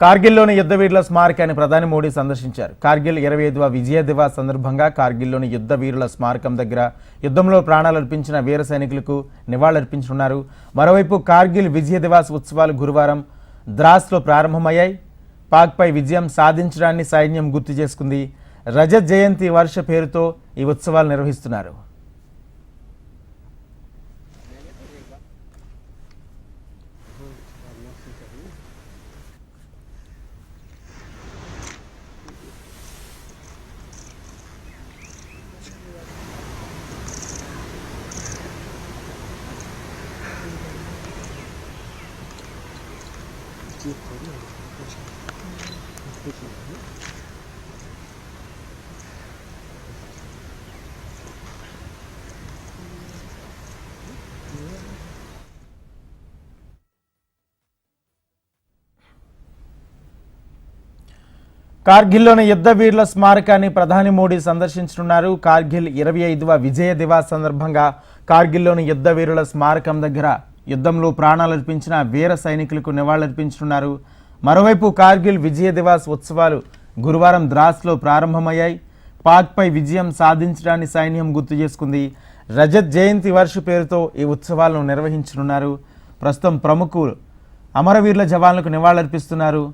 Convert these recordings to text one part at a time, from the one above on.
కార్గిల్లోని యుద్ధవీరుల స్మారకాన్ని ప్రధాని మోడీ సందర్శించారు. కార్గిల్ ఇరవై ఐదవ విజయ దివాస్ సందర్భంగా కార్గిల్లోని యుద్ధ వీరుల స్మారకం దగ్గర యుద్ధంలో ప్రాణాలర్పించిన వీర సైనికులకు నివాళులర్పించనున్నారు. మరోవైపు కార్గిల్ విజయ దివాస్ ఉత్సవాలు గురువారం ద్రాస్లో ప్రారంభమయ్యాయి. పాక్పై విజయం సాధించడాన్ని సైన్యం గుర్తు చేసుకుంది. రజత్ జయంతి వర్ష పేరుతో ఈ ఉత్సవాలు నిర్వహిస్తున్నారు. కార్గిల్లోని యుద్ధ వీరుల స్మారకాన్ని ప్రధాని మోడీ సందర్శించనున్నారు. కార్గిల్ ఇరవై ఐదవ విజయ దివాస్ సందర్భంగా కార్గిల్లోని యుద్ధ వీరుల స్మారకం దగ్గర యుద్ధంలో ప్రాణాలర్పించిన వీర సైనికులకు నివాళులర్పించనున్నారు. మరోవైపు కార్గిల్ విజయ దివాస్ ఉత్సవాలు గురువారం ద్రాస్లో ప్రారంభమయ్యాయి. పాక్పై విజయం సాధించడాన్ని సైన్యం గుర్తు చేసుకుంది. రజత్ జయంతి వర్ష పేరుతో ఈ ఉత్సవాలను నిర్వహించనున్నారు. ప్రస్తుతం ప్రముఖులు అమరవీరుల జవాన్లకు నివాళులర్పిస్తున్నారు.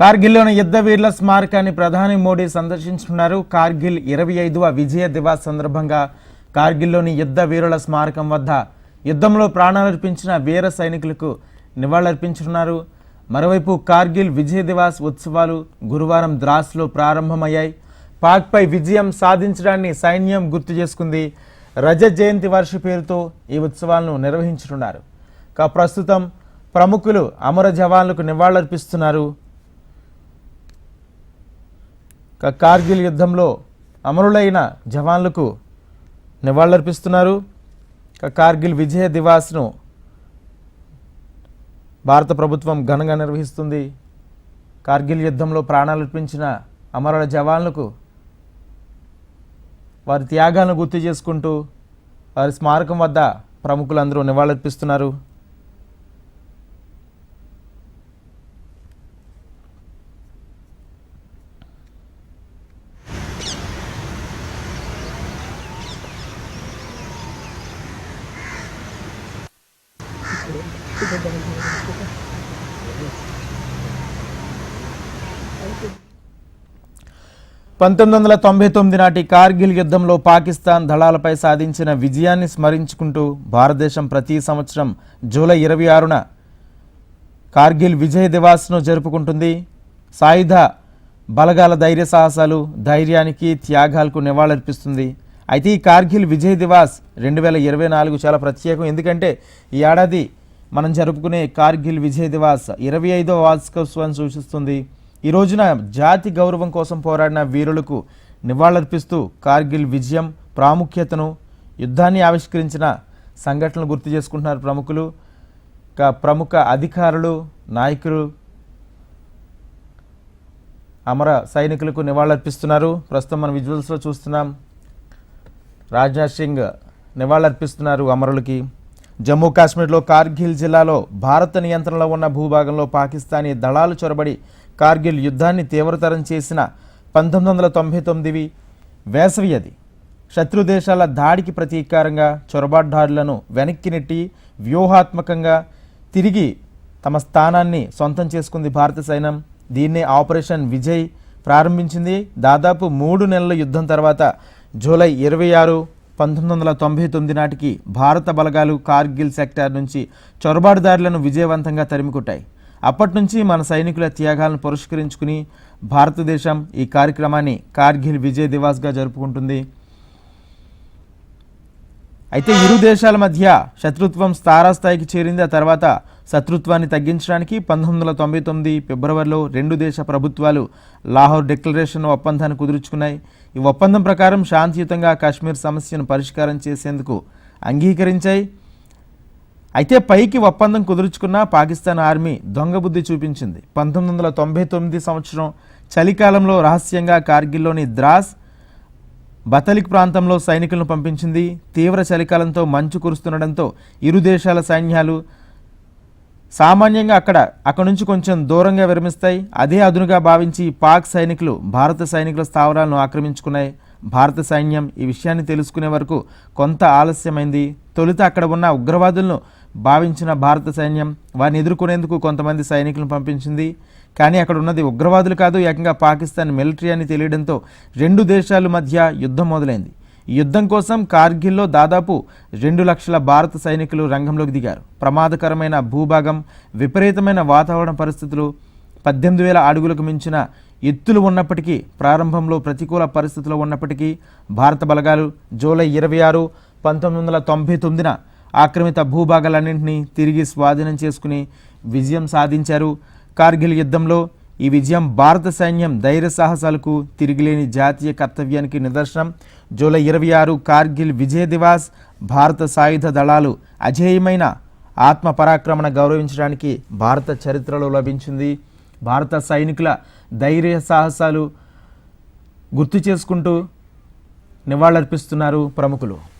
కార్గిల్లోని యుద్ధ వీరుల స్మారకాన్ని ప్రధాని మోడీ సందర్శించుకున్నారు. కార్గిల్ ఇరవై ఐదవ విజయ దివాస్ సందర్భంగా కార్గిల్లోని యుద్ధ వీరుల స్మారకం వద్ద యుద్ధంలో ప్రాణాలర్పించిన వీర సైనికులకు నివాళులర్పించనున్నారు. మరోవైపు కార్గిల్ విజయ దివాస్ ఉత్సవాలు గురువారం ద్రాస్లో ప్రారంభమయ్యాయి. పాక్పై విజయం సాధించడాన్ని సైన్యం గుర్తు చేసుకుంది. రజత్ జయంతి వర్ష పేరుతో ఈ ఉత్సవాలను నిర్వహించనున్నారు. కా ప్రస్తుతం ప్రముఖులు అమర జవాన్లకు నివాళులర్పిస్తున్నారు. క- కార్గిల్ యుద్ధంలో అమరులైన జవాన్లకు నివాళులర్పిస్తున్నారు. కార్గిల్ విజయ దివాస్ను భారత ప్రభుత్వం ఘనంగా నిర్వహిస్తుంది. కార్గిల్ యుద్ధంలో ప్రాణాలర్పించిన అమరుల జవాన్లకు వారి త్యాగాలను గుర్తు చేసుకుంటూ వారి స్మారకం వద్ద ప్రముఖులందరూ నివాళులర్పిస్తున్నారు. పంతొమ్మిది వందల తొంభై తొమ్మిది నాటి కార్గిల్ యుద్ధంలో పాకిస్తాన్ దళాలపై సాధించిన విజయాన్ని స్మరించుకుంటూ భారతదేశం ప్రతి సంవత్సరం జూలై ఇరవై ఆరున కార్గిల్ విజయ్ దివాస్ను జరుపుకుంటుంది. సాయుధ బలగాల ధైర్య సాహసాలు ధైర్యానికి త్యాగాలకు నివాళులర్పిస్తుంది. అయితే ఈ కార్గిల్ విజయ్ దివాస్ రెండు వేల ఇరవై నాలుగు చాలా ప్రత్యేకం. ఎందుకంటే ఈ ఏడాది మనం జరుపుకునే కార్గిల్ విజయ్ దివాస్ ఇరవై ఐదవ వార్షికోత్సవాన్ని సూచిస్తుంది. ఈ రోజున జాతి గౌరవం కోసం పోరాడిన వీరులకు నివాళులర్పిస్తూ కార్గిల్ విజయం ప్రాముఖ్యతను యుద్ధాన్ని ఆవిష్కరించిన సంఘటనలు గుర్తు చేసుకుంటున్నారు ప్రముఖులు. ప్రముఖ అధికారులు నాయకులు అమర సైనికులకు నివాళులర్పిస్తున్నారు. ప్రస్తుతం మన విజువల్స్లో చూస్తున్నాం. రాజ్నాథ్ సింగ్ నివాళులర్పిస్తున్నారు అమరులకి. జమ్మూ కాశ్మీర్లో కార్గిల్ జిల్లాలో భారత నియంత్రణలో ఉన్న భూభాగంలో పాకిస్తానీ దళాలు చొరబడి కార్గిల్ యుద్ధాన్ని తీవ్రతరం చేసిన పంతొమ్మిది వందల తొంభై తొమ్మిది వేసవి అది. శత్రు దేశాల దాడికి ప్రతీకారంగా చొరబాటుదారులను వెనక్కి నెట్టి వ్యూహాత్మకంగా తిరిగి తమ స్థానాన్ని సొంతం చేసుకుంది భారత సైన్యం. దీన్నే ఆపరేషన్ విజయ్ ప్రారంభించింది. దాదాపు మూడు నెలల యుద్ధం తర్వాత జూలై ఇరవై ఆరు పంతొమ్మిది వందల తొంభై తొమ్మిది నాటికి భారత బలగాలు కార్గిల్ సెక్టార్ నుంచి చొరబాటుదారులను విజయవంతంగా తరిమికొట్టాయి. అప్పటి నుంచి మన సైనికుల త్యాగాలను పురస్కరించుకుని భారతదేశం ఈ కార్యక్రమాన్ని కార్గిల్ విజయ్ దివాస్గా జరుపుకుంటుంది. అయితే ఇరు దేశాల మధ్య శత్రుత్వం స్థాయికి చేరింది. ఆ తర్వాత శత్రుత్వాన్ని తగ్గించడానికి పంతొమ్మిది వందల తొంభై తొమ్మిది ఫిబ్రవరిలో రెండు దేశ ప్రభుత్వాలు లాహోర్ డిక్లరేషన్ ఒప్పందాన్ని కుదుర్చుకున్నాయి. ఈ ఒప్పందం ప్రకారం శాంతియుతంగా కాశ్మీర్ సమస్యను పరిష్కారం చేసేందుకు అంగీకరించాయి. అయితే పైకి ఒప్పందం కుదుర్చుకున్న పాకిస్తాన్ ఆర్మీ దొంగ బుద్ధి చూపించింది. పంతొమ్మిది వందల తొంభై తొమ్మిది సంవత్సరం చలికాలంలో రహస్యంగా కార్గిల్లోని ద్రాస్ బతలిక్ ప్రాంతంలో సైనికులను పంపించింది. తీవ్ర చలికాలంతో మంచు కురుస్తుండడంతో ఇరు దేశాల సైన్యాలు సామాన్యంగా అక్కడ అక్కడ నుంచి కొంచెం దూరంగా విరమిస్తాయి. అదే అదునుగా భావించి పాక్ సైనికులు భారత సైనికుల స్థావరాలను ఆక్రమించుకున్నాయి. భారత సైన్యం ఈ విషయాన్ని తెలుసుకునే వరకు కొంత ఆలస్యమైంది. తొలుత అక్కడ ఉన్న ఉగ్రవాదులను భావించిన భారత సైన్యం వారిని ఎదుర్కొనేందుకు కొంతమంది సైనికులను పంపించింది. కానీ అక్కడ ఉన్నది ఉగ్రవాదులు కాదు ఏకంగా పాకిస్తాన్ మిలిటరీ అని తెలియడంతో రెండు దేశాల మధ్య యుద్ధం మొదలైంది. యుద్ధం కోసం కార్గిల్లో దాదాపు రెండు లక్షల భారత సైనికులు రంగంలోకి దిగారు. ప్రమాదకరమైన భూభాగం విపరీతమైన వాతావరణ పరిస్థితులు పద్దెనిమిది వేల అడుగులకు మించిన ఎత్తులు ఉన్నప్పటికీ ప్రారంభంలో ప్రతికూల పరిస్థితులు ఉన్నప్పటికీ భారత బలగాలు జూలై ఇరవై ఆరు పంతొమ్మిది వందల తొంభై తొమ్మిదిన ఆక్రమిత భూభాగాలన్నింటినీ తిరిగి స్వాధీనం చేసుకుని విజయం సాధించారు. కార్గిల్ యుద్ధంలో ఈ విజయం భారత సైన్యం ధైర్య సాహసాలకు తిరిగిలేని జాతీయ కర్తవ్యానికి నిదర్శనం. జూలై ఇరవై ఆరు కార్గిల్ విజయ్ దివాస్ భారత సాయుధ దళాలు అజేయమైన ఆత్మ పరాక్రమణ గౌరవించడానికి భారత చరిత్రలో లభించింది. భారత సైనికుల ధైర్య సాహసాలు గుర్తు చేసుకుంటూ నివాళులర్పిస్తున్నారు ప్రముఖులు.